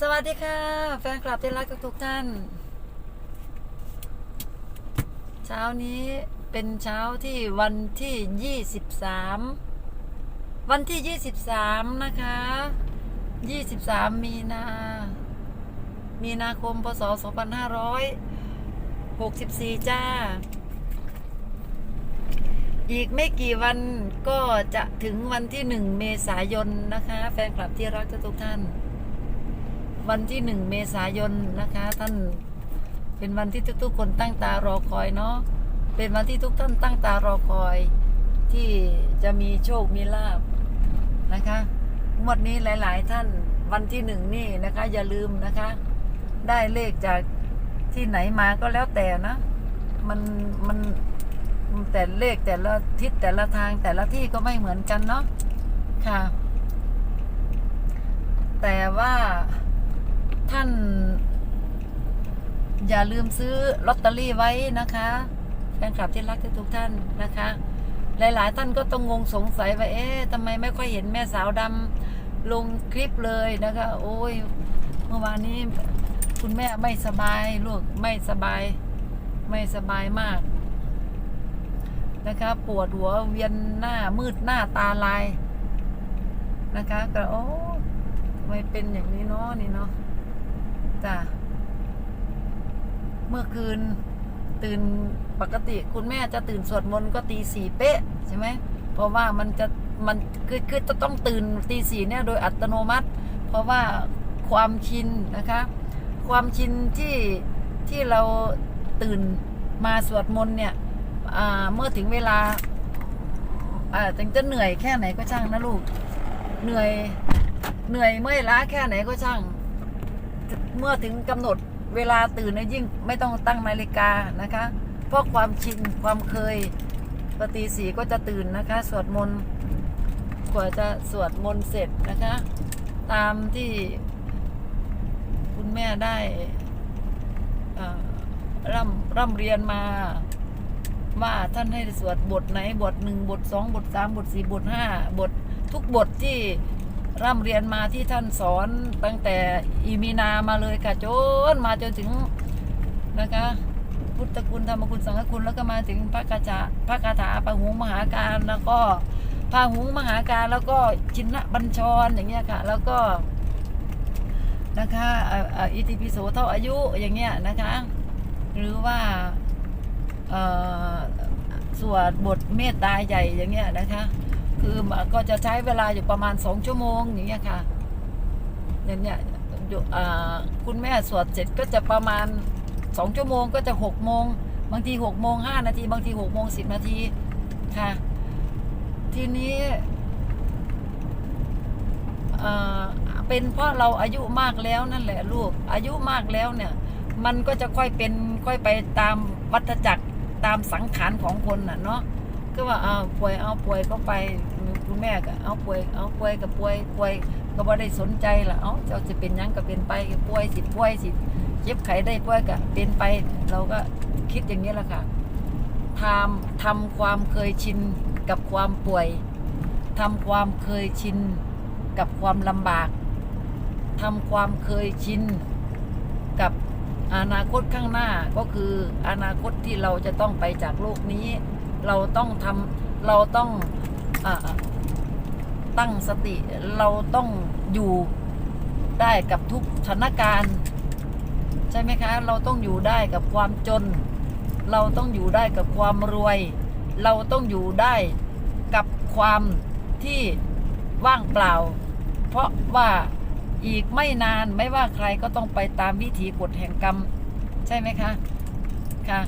สวัสดีค่ะ แฟนคลับที่รักทุกท่าน เช้านี้เป็นเช้าที่วันที่23วันที่23นะคะ23มีนา มีนาคมพศ2564จ้า อีกไม่กี่วันก็จะถึงวันที่1เมษายนนะคะ แฟนคลับที่รักทุกท่าน วันที่หนึ่งเมษายนนะคะ ท่านเป็นวันที่ทุกๆคนตั้งตารอคอยเนาะเป็นวันที่ทุกท่านตั้งตารอคอย ที่จะมีโชคมีลาบนะคะงวดนี้หลาย ๆ ท่านวันที่หนึ่งนี่นะคะ อย่าลืมนะคะ ได้เลขจากที่ไหนมาก็แล้วแต่นะมันมันมันแต่เลขแต่ละทิศแต่ละทางแต่ละที่ก็ไม่เหมือนกันเนาะค่ะ แต่ว่า ท่าน อย่าลืมซื้อลอตเตอรี่ไว้นะคะแฟนคลับที่รักทุกท่านนะคะ หลาย ๆ ท่านก็ต้องงงสงสัยว่าเอ๊ะทำไมไม่ค่อยเห็นแม่สาวดำลงคลิปเลยนะคะ โอ้ยเมื่อวานนี้คุณแม่ไม่สบายลูกไม่สบาย ไม่สบายมากนะคะปวดหัวเวียนหน้ามืดหน้าตาลายนะคะก็โอ้ทำไมเป็นอย่างนี้เนาะนี่เนาะ จ้ะเมื่อคืนตื่นปกติคุณแม่จะตื่นสวดมนต์ก็ตีสี่เป๊ะใช่ไหมเพราะว่ามันจะมันคือคือจะต้องตื่นตีสี่เนี่ยโดยอัตโนมัติ เพราะว่าความชินนะคะ ความชินที่ที่เราตื่นมาสวดมนต์เนี่ยเมื่อถึงเวลาอาถึงจะเหนื่อยแค่ไหนก็ช่างนะลูก เหนื่อยเหนื่อยเมื่อยล้าแค่ไหนก็ช่าง เมื่อถึงกำหนดเวลาตื่นยิ่งไม่ต้องตั้งนาฬิกานะคะ เพราะความชินความเคยปฏิสีก็จะตื่นนะคะ สวดมนต์กว่าจะสวดมนต์เสร็จนะคะ ตามที่คุณแม่ได้ร่ำร่ำเรียนมาว่าท่านให้สวดบทไหนบทหนึ่งบทสองบทสามบทสี่บทห้าบททุกบทที่ ร่ำเรียนมาที่ท่านสอนตั้งแต่อีมีนามาเลยค่ะจนมาจนถึงนะคะ พุทธคุณธรรมคุณสังฆคุณแล้วก็มาถึงพระกาจาพระคาถาปะหุงมหาการแล้วก็พาหุงมหาการแล้วก็ชินะบัญชรอย่างเงี้ยค่ะ แล้วก็นะคะอ่าอิติปิโสเท่าอายุอย่างเงี้ยนะคะ หรือว่าเออสวดบทเมตตาใหญ่อย่างเงี้ยนะคะ คือก็จะใช้เวลาอยู่ประมาณสองชั่วโมงอย่างเงี้ยค่ะอย่างเนี้ยอยู่อ่าคุณแม่สวดเสร็จก็จะประมาณสองชั่วโมงก็จะหกโมงบางทีหกโมงห้านาที บางทีหกโมงสิบนาทีค่ะ ทีนี้เอ่อเป็นเพราะเราอายุมากแล้วนั่นแหละลูกอายุมากแล้วเนี่ย มันก็จะค่อยเป็นค่อยไปตามวัฏจักรตามสังขารของคนน่ะเนาะก็ว่าเอาป่วยเอาป่วยก็ไป คุณแม่ก็เอาป่วยเอาป่วยกับป่วยป่วยก็บ่ได้สนใจละเอาเจ้าจะเป็นยังก็เป็นไปป่วยสิป่วยสิเจ็บไข้ได้ป่วยก็เป็นไป เราก็คิดอย่างนี้แหละค่ะทำทำความเคยชินกับความป่วยทำความเคยชินกับความลำบากทำความเคยชินกับอนาคตข้างหน้าก็คืออนาคตที่เราจะต้องไปจากโลกนี้ เราต้องทำเราต้องอา ตั้งสติเราต้องอยู่ได้กับทุกสถานการณ์ ใช่ไหมคะ เราต้องอยู่ได้กับความจน เราต้องอยู่ได้กับความรวย เราต้องอยู่ได้กับความที่ว่างเปล่า เพราะว่าอีกไม่นานไม่ว่าใครก็ต้องไปตามวิถีกฎแห่งกรรม ใช่ไหมคะค่ะ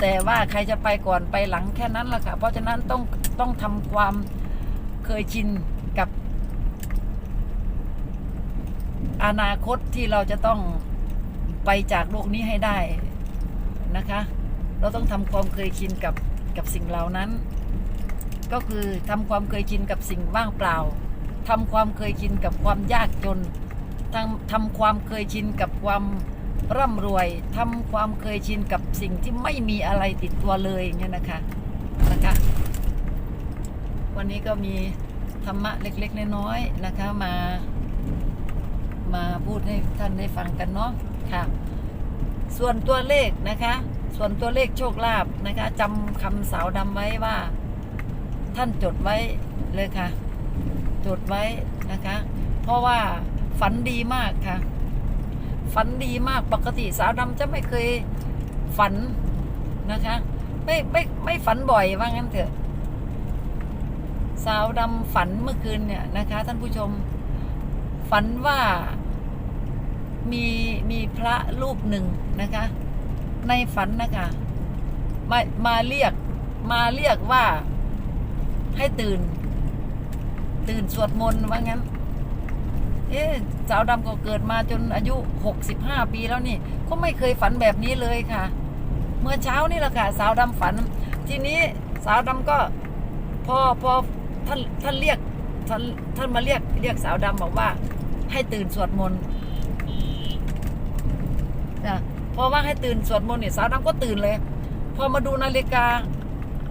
แต่ว่าใครจะไปก่อนไปหลังแค่นั้นละค่ะ เพราะฉะนั้นต้องต้องทำความ เคยชินกับ อนาคตที่เราจะต้องไปจากโลกนี้ให้ได้นะคะ เราต้องทำความเคยชินกับกับสิ่งเหล่านั้น ก็คือทำความเคยชินกับสิ่งว่างเปล่าทำความเคยชินกับความยากจนทำทำความเคยชินกับความร่ำรวยทำความเคยชินกับสิ่งที่ไม่มีอะไรติดตัวเลยอย่างเงี้ยนะคะนะคะ วันนี้ก็มีธรรมะเล็กๆน้อยๆนะคะมา มาพูดให้ท่านได้ฟังกันเนาะค่ะ ส่วนตัวเลขนะคะ ส่วนตัวเลขโชคลาภนะคะจำคำสาวดำไว้ว่า ท่านจดไว้เลยค่ะ จดไว้นะคะ เพราะว่าฝันดีมากค่ะ ฝันดีมากปกติสาวดำจะไม่เคยฝันนะคะ ไม่ไม่ไม่ฝันบ่อยว่างั้นเถอะ สาวดำฝันเมื่อคืนเนี่ยนะคะ ท่านผู้ชมฝันว่ามีมีพระรูปหนึ่งนะคะ ในฝันนะคะมามาเรียกมาเรียกว่าให้ตื่น ตื่นสวดมนต์ว่างั้น เอ๊ะสาวดำก็เกิดมาจนอายุหกสิบห้าปีแล้วนี่ ก็ไม่เคยฝันแบบนี้เลยค่ะ เมื่อเช้านี่แหละค่ะ สาวดำฝัน ทีนี้สาวดำก็พอพอ ท่านท่านเรียกท่านท่านมาเรียกเรียกสาวดำบอกว่า ให้ตื่นสวดมนต์นะพอว่าให้ตื่นสวดมนต์เนี่ยสาวดำก็ตื่นเลย พอมาดูนาฬิกา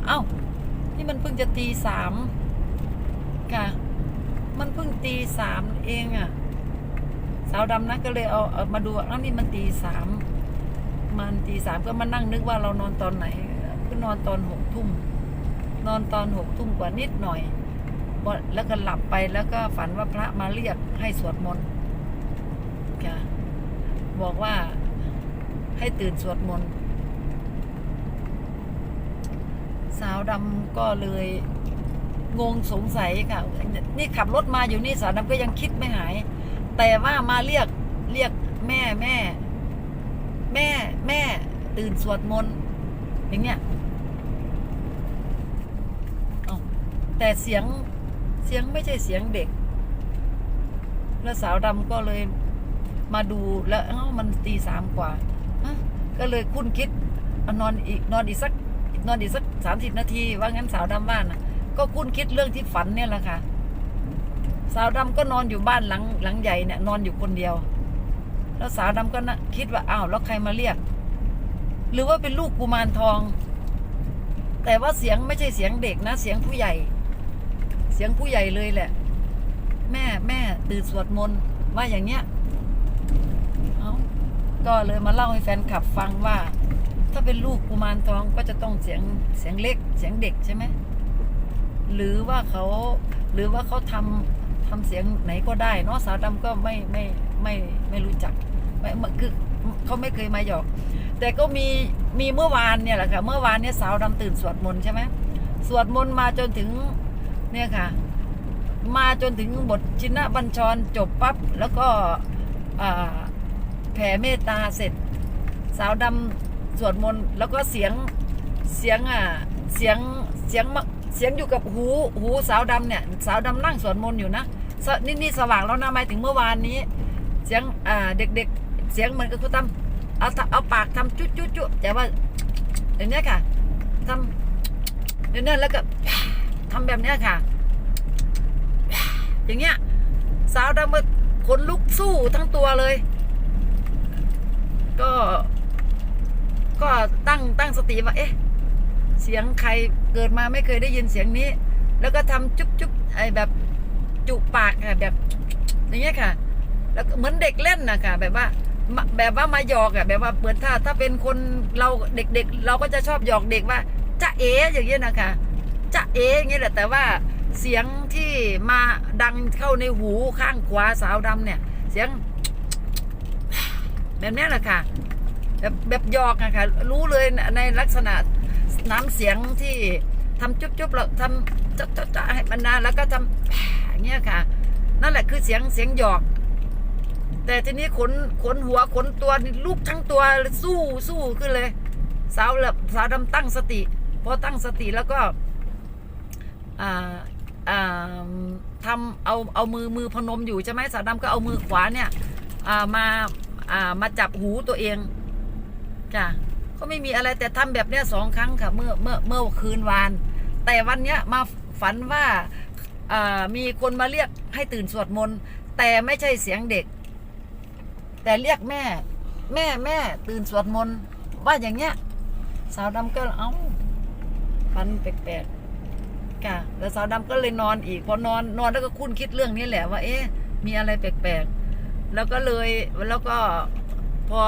เอ้า นี่มันเพิ่งจะตีสามค่ะ มันเพิ่งตีสามเองอะ่ะ สาวดำนะก็เลยเอาเอามาดูอ้าวนี่มันตีสามมันตีสามก็มานั่งนึกว่าเรานอนตอนไหนก็นอนตอนหกทุ่มนอนตอนหกทุ่มกว่านิดหน่อย แล้วก็หลับไปแล้วก็ฝันว่าพระมาเรียกให้สวดมนต์ค่ะบอกว่าให้ตื่นสวดมนต์สาวดำก็เลยงงสงสัยค่ะ นี่ขับรถมาอยู่นี่สาวดำก็ยังคิดไม่หาย แต่ว่ามาเรียกเรียกแม่แม่ แม่แม่ตื่นสวดมนต์อย่างเนี้ยแต่เสียง เสียงไม่ใช่เสียงเด็ก แล้วสาวดำก็เลยมาดูแล้วเอ้ามันตีสามกว่า ก็เลยคุ้นคิดอนอนอีกนอนอีกสักนอนอีกสักสามสิบนาที ว่างั้นสาวดำบ้านนะก็คุ้นคิดเรื่องที่ฝันเนี่ยแหละค่ะ สาวดำก็นอนอยู่บ้านหลังหลังใหญ่เนี่ย นอนอยู่คนเดียว แล้วสาวดำก็นะคิดว่าอ้าวแล้วใครมาเรียก หรือว่าเป็นลูกกุมารทอง แต่ว่าเสียงไม่ใช่เสียงเด็กนะ เสียงผู้ใหญ่ เสียงผู้ใหญ่เลยแหละ แม่แม่ตื่นสวดมนต์ว่าอย่างเงี้ยเอาก็เลยมาเล่าให้แฟนคลับฟังว่า ถ้าเป็นลูกกุมารทองก็จะต้องเสียงเสียงเล็ก เสียงเด็กใช่ไหมหรือว่าเขาหรือว่าเขาทำทำเสียงไหนก็ได้เนาะสาวดำก็ไม่ไม่ไม่ไม่รู้จักไม่ไม่คือเขาไม่เคยมาหยอก แต่ก็มีมีเมื่อวานเนี่ยแหละค่ะเมื่อวานเนี่ยสาวดำตื่นสวดมนต์ใช่ไหมสวดมนต์มาจนถึง เนี่ยค่ะ มาจนถึงบทชินบัญชรจบปั๊บ แล้วก็แผ่เมตตาเสร็จ สาวดำสวดมนต์แล้วก็เสียงเสียงอะเสียงเสียงเสียงอยู่กับหูหูสาวดำเนี่ย สาวดำนั่งสวดมนต์อยู่นะนี่นี่สว่างแล้วนะหมายถึงเมื่อวานนี้ เสียงอ่าเด็กๆ เสียงเหมือนกับคุณทำเอาเอาปากทำจุ๊จุ๊จุ๊แต่ว่าอย่างนี้ค่ะทำอย่างนี้แล้วก็ ทำแบบเนี้ยค่ะ อย่างเงี้ย สาวดำมาขนลุกสู้ทั้งตัวเลย ก็ ก็ตั้งตั้งสติว่าเอ๊ะ เสียงใครเกิดมาไม่เคยได้ยินเสียงนี้ แล้วก็ทำจุ๊บจุ๊บไอแบบจุปากค่ะแบบ อย่างเงี้ยค่ะ แล้วเหมือนเด็กเล่นนะคะแบบว่าแบบว่ามาหยอกอะแบบว่าเหมือนถ้าถ้าเป็นคนเราเด็กๆ เราก็จะชอบหยอกเด็กว่าจะเอ๋อย่างเงี้ยนะคะ จะเอ๋อย่างเงี้ยแหละแต่ว่าเสียงที่มาดังเข้าในหูข้างขวาสาวดำเนี่ย เสียง แบบนี้แหละค่ะ แบบแบบหยอกอะค่ะรู้เลยในลักษณะน้ำเสียงที่ทำจุ๊บจุ๊บแล้วทำจ๊ะจ๊ะจ๊ะให้มันนานแล้วก็ทำเงี้ยค่ะ นั่นแหละคือเสียงเสียงหยอก แต่ทีนี้ขนขนหัวขนตัวนี่ลูกทั้งตัวสู้สู้ขึ้นเลย สาวแบบสาวดำตั้งสติ พอตั้งสติแล้วก็ อ่าอ่าทำเอาเอามือมือพนมอยู่ใช่ไหมสาวดำก็เอามือขวาเนี่ยอ่ามาอ่ามาจับหูตัวเองจ้ะก็ไม่มีอะไรแต่ทำแบบเนี้ยสองครั้งค่ะเมื่อเมื่อเมื่อคืนวาน แต่วันเนี้ยมาฝันว่าอ่ามีคนมาเรียกให้ตื่นสวดมนต์แต่ไม่ใช่เสียงเด็ก แต่เรียกแม่ แม่แม่ตื่นสวดมนต์ว่าอย่างเงี้ย สาวดำก็เอ้าฝันแปลก ค่ะ แล้วสาวดำก็เลยนอนอีก พอนอนนอนแล้วก็คุ้นคิดเรื่องนี้แหละว่า เอ๊ะ มีอะไรแปลกๆ แล้วก็เลยแล้วก็พอ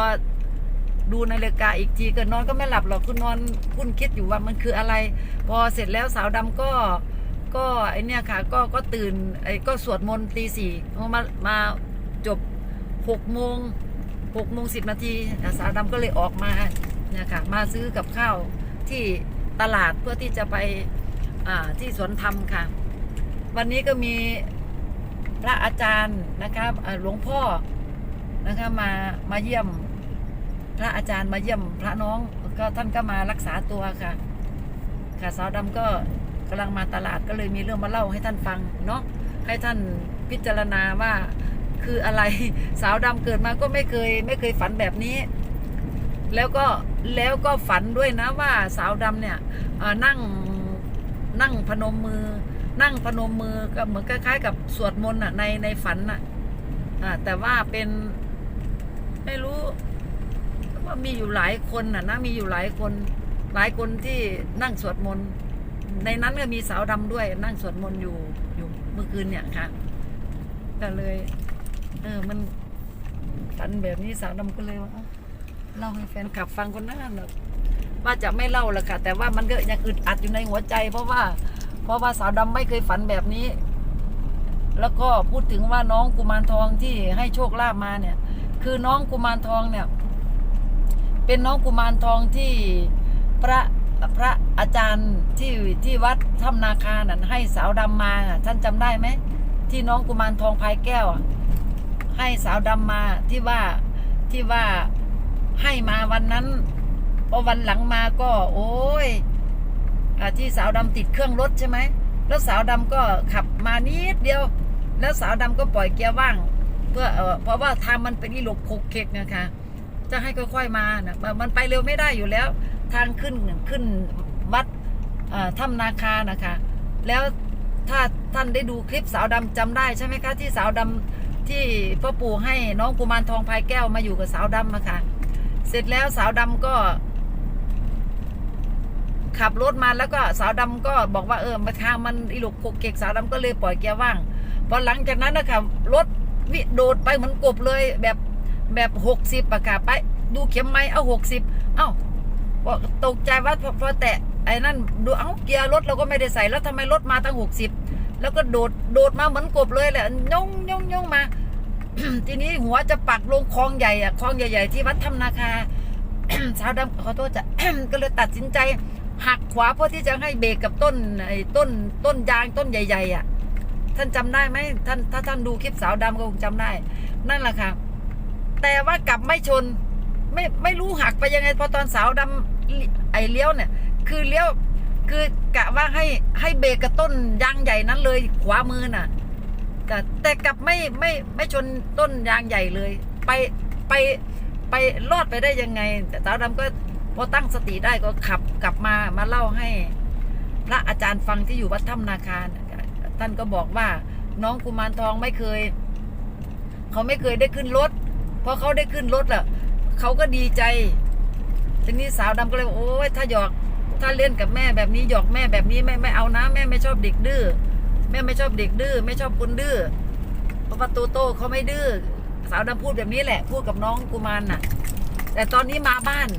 ดูนาฬิกาอีกทีก็นอนก็ไม่หลับหรอกคุณนอนคุณคิดอยู่ว่ามันคืออะไร พอเสร็จแล้วสาวดำก็ ก็ไอเนี่ยค่ะ ก็ก็ตื่นไอก็สวดมนต์ตีสี่มามาจบหกโมงหกโมงสิบนาทีสาวดำก็เลยออกมาเนี่ยค่ะมาซื้อกับข้าวที่ตลาดเพื่อที่จะไป อ่าที่สวนธรรมค่ะ วันนี้ก็มีพระอาจารย์นะครับหลวงพ่อนะคะมามาเยี่ยม พระอาจารย์มาเยี่ยมพระน้องก็ท่านก็มารักษาตัวค่ะ ค่ะสาวดำก็กำลังมาตลาดก็เลยมีเรื่องมาเล่าให้ท่านฟังเนาะให้ท่านพิจารณาว่าคืออะไรสาวดำเกิดมาก็ไม่เคย ไม่เคยฝันแบบนี้ แล้วก็แล้วก็ฝันด้วยนะว่าสาวดำเนี่ยนั่ง นั่งพนมมือ นั่งพนมมือก็เหมือนคล้ายๆ กับสวดมนต์อะในในฝันอะแต่ว่าเป็นไม่รู้ว่ามีอยู่หลายคนน่ะนะมีอยู่หลายคน หลายคนที่นั่งสวดมนต์ในนั้นก็มีสาวดำด้วย นั่งสวดมนต์อยู่อยู่เมื่อคืนเนี่ยค่ะก็เลย เออมันฝันแบบนี้สาวดำก็เลยว่าเอ้าเล่าให้แฟนคลับฟังคนนั้นนะ ว่าจะไม่เล่าละค่ะ แต่ว่ามันก็ยังอึดอัดอยู่ในหัวใจ เพราะว่า เพราะว่าสาวดำไม่เคยฝันแบบนี้ แล้วก็พูดถึงว่าน้องกุมารทองที่ให้โชคลาภมาเนี่ย คือน้องกุมารทองเนี่ย เป็นน้องกุมารทองที่พระพระอาจารย์ที่ที่วัดถ้ำนาคานั่นให้สาวดำมาท่านจำได้ไหมที่น้องกุมารทองพายแก้ว ให้สาวดำมาที่ว่าที่ว่าให้มาวันนั้น พอวันหลังมาก็ โอ้ยอที่สาวดำติดเครื่องรถใช่ไหม แล้วสาวดำก็ขับมานิดเดียว แล้วสาวดำก็ปล่อยเกียร์ว่าง เพื่อเออเพราะว่าทางมันเป็นอีหลกโคกเคกนะคะ จะให้ค่อยๆมานะมันไปเร็วไม่ได้อยู่แล้ว ทางขึ้นขึ้นวัดถ้ำนาคานะคะ แล้วถ้าท่านได้ดูคลิปสาวดำจำได้ใช่ไหมคะ ที่สาวดำที่พ่อปู่ให้น้องกุมารทองพายแก้วมาอยู่กับสาวดำอะค่ะ เสร็จแล้วสาวดำก็ ขับรถมาแล้วก็สาวดำก็บอกว่าเออมาทางมันอีหลกโกเกกสาวดำก็เลยปล่อยเกียร์ว่างพอหลังจากนั้นนะคะรถวิโดดไปเหมือนกบเลยแบบแบบหกสิบอะค่ะไป ดูเข็มไม้เอาหกสิบเอ้าบอกตกใจว่าพอพอแตะไอ้นั่นดูเอ้าเกียร์รถเราก็ไม่ได้ใส่แล้วทำไมรถมาตั้งหกสิบแล้วก็โดดโดดมาเหมือนกบเลยแหละย่องย่องย่องมา ทีนี้หัวจะปักลงคลองใหญ่อะคลองใหญ่ ๆ ที่วัดถ้ำนาคาสาวดำขอโทษจะก็เลยตัดสินใจ หักขวาเพื่อที่จะให้เบรกกับต้นไอ้ต้นต้นยางต้นใหญ่ ๆ อะ ท่านจำได้ไหมท่านถ้าท่านดูคลิปสาวดำก็คงจำได้ นั่นแหละค่ะ แต่ว่ากลับไม่ชน ไม่ไม่รู้หักไปยังไงพอตอนสาวดำลิไอ้เลี้ยวเนี่ย คือเลี้ยวคือกะว่าให้ให้เบรกกับต้นยางใหญ่นั้นเลยขวามือน่ะ แต่แต่กลับไม่ไม่ไม่ชนต้นยางใหญ่เลย ไปไปไปรอดไปได้ยังไง แต่สาวดำก็ พอตั้งสติได้ก็ขับกลับมามาเล่าให้ พระอาจารย์ฟังที่อยู่วัดถ้ำนาคาท่านก็บอกว่าน้องกุมารทองไม่เคย เขาไม่เคยได้ขึ้นรถพอเขาได้ขึ้นรถอะเขาก็ดีใจทีนี้สาวดำก็เลยโอ้ยถ้าหยอกถ้าเล่นกับแม่แบบนี้หยอกแม่แบบนี้แม่ไม่เอานะแม่ไม่ชอบเด็กดื้อแม่ไม่ชอบเด็กดื้อไม่ชอบคนดื้อเพราะว่าโตโต้เขาไม่ดื้อสาวดำพูดแบบนี้แหละ พูดกับน้องกุมารน่ะ แต่ตอนนี้มาบ้าน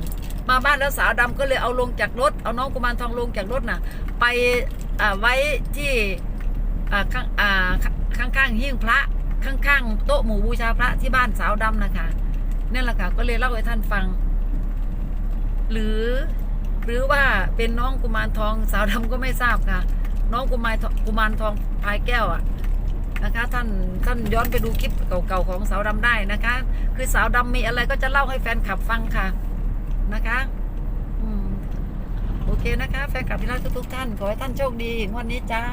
มาบ้านแล้วสาวดำก็เลยเอาลงจากรถ เอาน้องกุมารทองลงจากรถน่ะ ไปไว้ที่ข้างข้างข้างๆหิ้งพระข้างๆโต๊ะหมู่บูชาพระที่บ้านสาวดำนะคะนั่นแหละค่ะก็เลยเล่าให้ท่านฟัง หรือหรือว่าเป็นน้องกุมารทองสาวดำก็ไม่ทราบค่ะ น้องกุมารกุมารทองพายแก้วอะนะคะท่านท่านย้อนไปดูคลิปเก่าๆของสาวดำได้นะคะ คือสาวดำมีอะไรก็จะเล่าให้แฟนคลับฟังค่ะ นะคะ อืม โอเคนะคะ แฟนคลับที่รักทุกๆท่าน ขอให้ท่านโชคดีงวันนี้จ้า